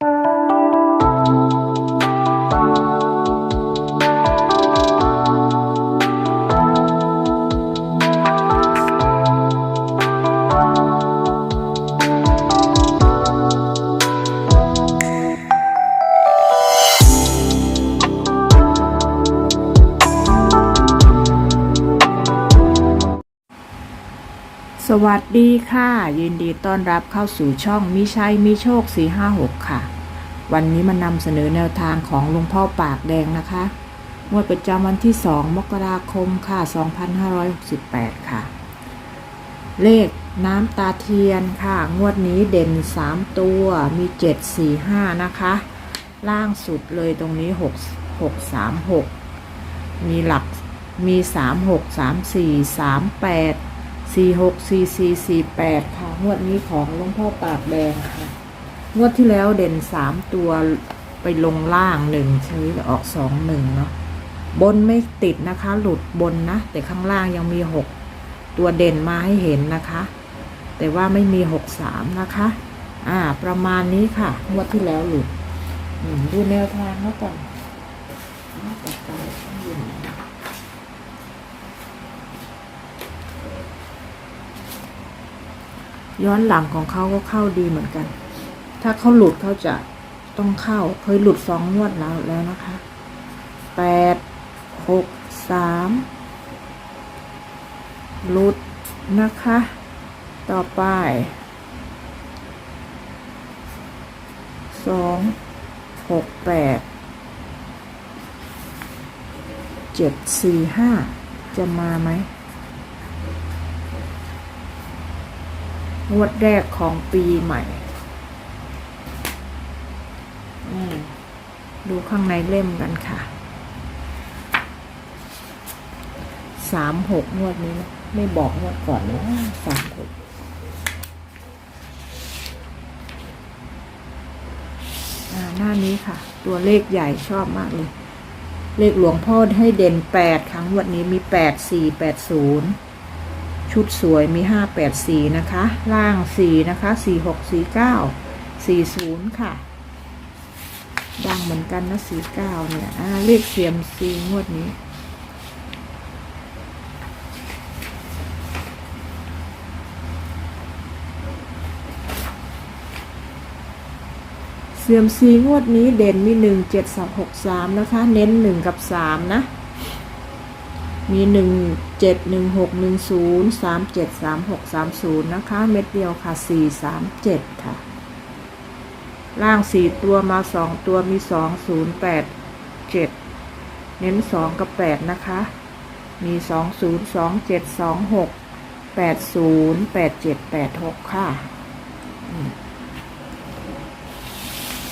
thank you สวัสดีค่ะ ยินดีต้อนรับเข้าสู่ช่องมิชัยมิโชค 456 ค่ะ วันนี้มานำเสนอแนวทางของหลุงพ่อปากแดงนะคะงวดประจำวันที่ 2 มกราคมค่ะ 2568 ค่ะ เลขน้ำตาเทียนค่ะ งวดนี้เด่น 3 ตัวมี 7 4 5 นะคะ ล่างสุดเลยตรงนี้ 6 6 3 6 มีหลักมี 3 6 3 4 3 8 สี่หกสี่สี่สี่แปดค่ะ งวดนี้ของหลวงพ่อปากแดงค่ะ งวดที่แล้วเด่นสามตัวไปลงล่างหนึ่งใช้ออกสองหนึ่งเนาะบนไม่ติดนะคะ หลุดบนนะ แต่ข้างล่างยังมีหกตัวเด่นมาให้เห็นนะคะ แต่ว่าไม่มีหกสามนะคะ อ่า ประมาณนี้ค่ะ งวดที่แล้วหลุดดูแนวทางแล้วกันเอาปากกาข้างบน ย้อนหลังของเขาก็เข้าดีเหมือนกัน ถ้าเขาหลุดเขาจะต้องเข้า เคยหลุดสองงวดแล้วแล้วนะคะแปดหกสามหลุดนะคะ ต่อไปสองหกแปดเจ็ดสี่ห้าจะมาไหม งวดแรกของปีใหม่ดูข้างในเล่มกันค่ะสามหกงวดนี้นะไม่บอกงวดก่อนนะสามหกหน้านี้ค่ะ ตัวเลขใหญ่ชอบมากเลย เลขหลวงพ่อให้เด่นแปดครั้งงวันนี้มีแปดสี่แปดศูนย์ ชุดสวยมีห้าแปดสีนะคะ ล่างสีนะคะสี่หกสี่เก้าสี่ศูนย์ค่ะ ดังเหมือนกันนะสี่เก้าเนี่ยเลขเสียมซีงวดนี้ เสียมซีงวดนี้เด่นมีหนึ่งเจ็ดสองหกสามนะคะ เน้นหนึ่งกับสามนะ มีหนึ่งเจ็ดหนึ่งหกหนึ่งศูนย์สามเจ็ดสามหกสามศูนย์นะคะ เม็ดเดียวค่ะสี่สามเจ็ดค่ะ ล่างสี่ตัวมาสองตัวมีสองศูนย์แปดเจ็ดเน้นสองกับแปดนะคะ มีสองศูนย์สองเจ็ดสองหกแปดศูนย์แปดเจ็ดแปดหกค่ะ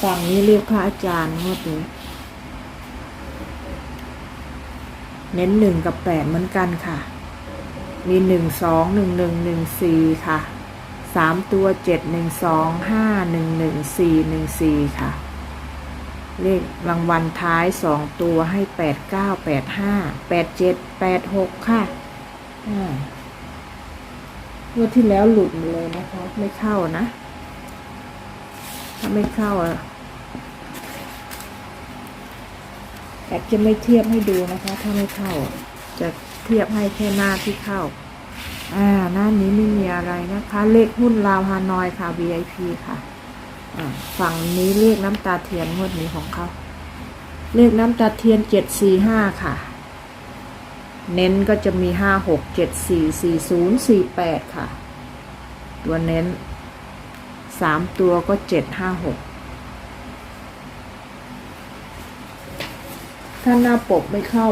ฝั่งนี้เรียกพระอาจารย์งวดนี้ เน้นหนึ่งกับแปดเหมือนกันค่ะ มีหนึ่งสองหนึ่งหนึ่งหนึ่งสี่ค่ะสามตัวเจ็ดหนึ่งสองห้าหนึ่งหนึ่งสี่หนึ่งสี่ค่ะ เลขรางวัลท้ายสองตัวให้แปดเก้าแปดห้าแปดเจ็ดแปดหกค่ะอ่างวดที่แล้วหลุดมดเลยนะคะ ไม่เข้านะ ถ้าไม่เข้าอะ แอบจะไม่เทียบให้ดูนะคะ ถ้าไม่เข้า จะเทียบให้แค่หน้าที่เข้า อ่า หน้านี้ไม่มีอะไรนะคะ เลขหุ้นลาวฮานอยค่ะ VIP ค่ะอ่าฝั่งนี้เลขน้ำตาเทียนงวดนี้ของเขา เลขน้ำตาเทียนเจ็ดสี่ห้าค่ะ เน้นก็จะมีห้าหกเจ็ดสี่สี่ศูนย์สี่แปดค่ะ ตัวเน้นสามตัวก็เจ็ดห้าหก ถ้าหน้าปกไม่เข้า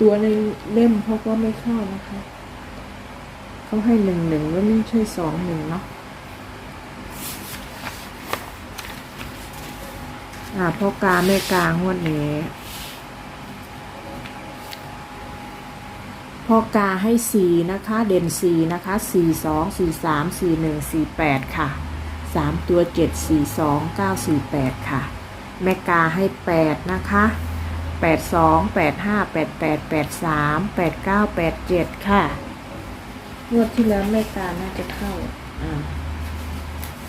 ตัวในเล่มเขาก็ไม่เข้านะคะเขาให้หนึ่งหนึ่งแล้วไม่ใช่สองหนึ่งเนาะอ่าพ่อกาแม่กางวดนี้พ่อกาให้สี่นะคะ เด่นสี่นะคะสี่สองสี่สามสี่หนึ่งสี่แปดค่ะสามตัวเจ็ดสี่สองเก้าสี่แปดค่ะ แม่กาให้แปดนะคะแปดสองแปดห้าแปดแปดแปดสามแปดเก้าแปดเจ็ดค่ะ งวดที่แล้วแม่กาน่าจะเข้า อ่า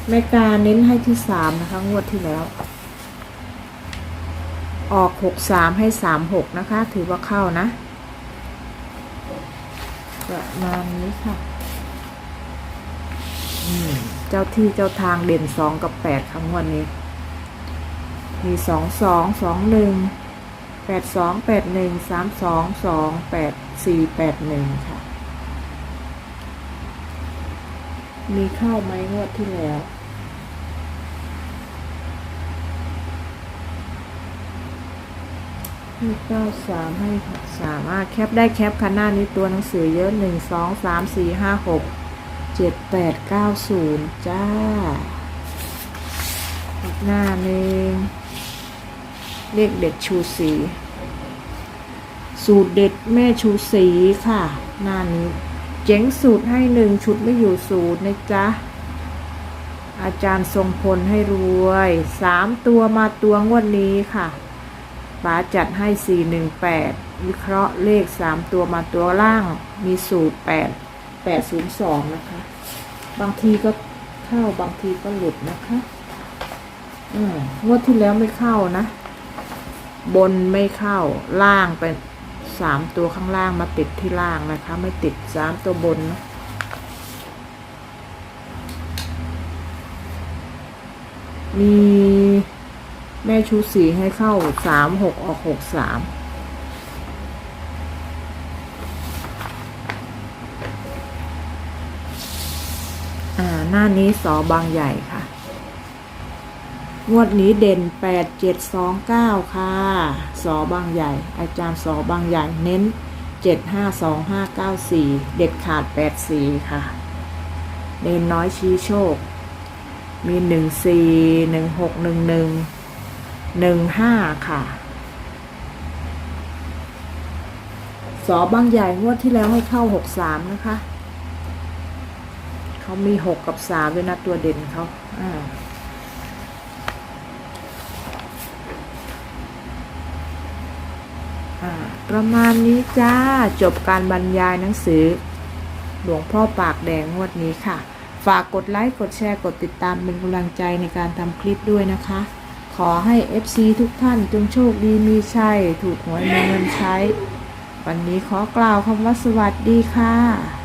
แม่กาเน้นให้ที่สามนะคะ งวดที่แล้ว ออกหกสามให้สามหกนะคะ ถือว่าเข้านะประมาณนี้ค่ะอืมเจ้าที่เจ้าทางเด่นสองกับแปดค่ะงวดนี้ มีสองสองสองหนึ่งแปดสองแปดหนึ่งสามสองสองแปดสี่แปดหนึ่งค่ะ มีเข้าไหมงวดที่แล้วให้เก้าสามให้สามอะแคปได้แคปคันหน้านี้ตัวหนังสือเยอะหนึ่งสองสามสี่ห้าหกเจ็ดแปดเก้าศูนย์จ้า หน้าหนึ่ง เลขเด็ดชูสี สูตรเด็ดแม่ชูสีค่ะหน้านี้เจ๋งสูตรให้หนึ่งชุดไม่อยู่สูตรนะจ๊ะ อาจารย์ทรงพลให้รวยสามตัวมาตัวงวดนี้ค่ะป๋าจัดให้สี่หนึ่งแปดวิเคราะห์เลขสามตัวมาตัวล่างมีสูตรแปดแปดศูนย์สองนะคะ บางทีก็เข้าบางทีก็หลุดนะคะ อืมงวดที่แล้วไม่เข้านะ บนไม่เข้าล่างเป็นสามตัวข้างล่างมาติดที่ล่างนะคะ ไม่ติดสามตัวบนนะมีแม่ชูสีให้เข้าสามหกออกหกสามอ่าหน้านี้สอบางใหญ่ค่ะ งวดนี้เด่นแปดเจ็ดสองเก้าค่ะ สอบางใหญ่ อาจารย์สอบางใหญ่เน้นเจ็ดห้าสองห้าเก้าสี่เด็ดขาดแปดสี่ค่ะเน้นน้อยชี้โชค มีหนึ่งสี่หนึ่งหกหนึ่งหนึ่งหนึ่งห้าค่ะ สอบางใหญ่งวดที่แล้วให้เข้าหกสามนะคะ เขามีหกกับสามด้วยนะตัวเด่นเขาอ่า ประมาณนี้จ้า จบการบรรยายหนังสือ หลวงพ่อปากแดงงวดนี้ค่ะ ฝากกดไลค์ กดแชร์ กดติดตามเป็นกำลังใจในการทำคลิปด้วยนะคะ ขอให้ FC ทุกท่านจงโชคดีมีชัย ถูกหวยมีเงินใช้ วันนี้ขอกล่าวคำว่าสวัสดีค่ะ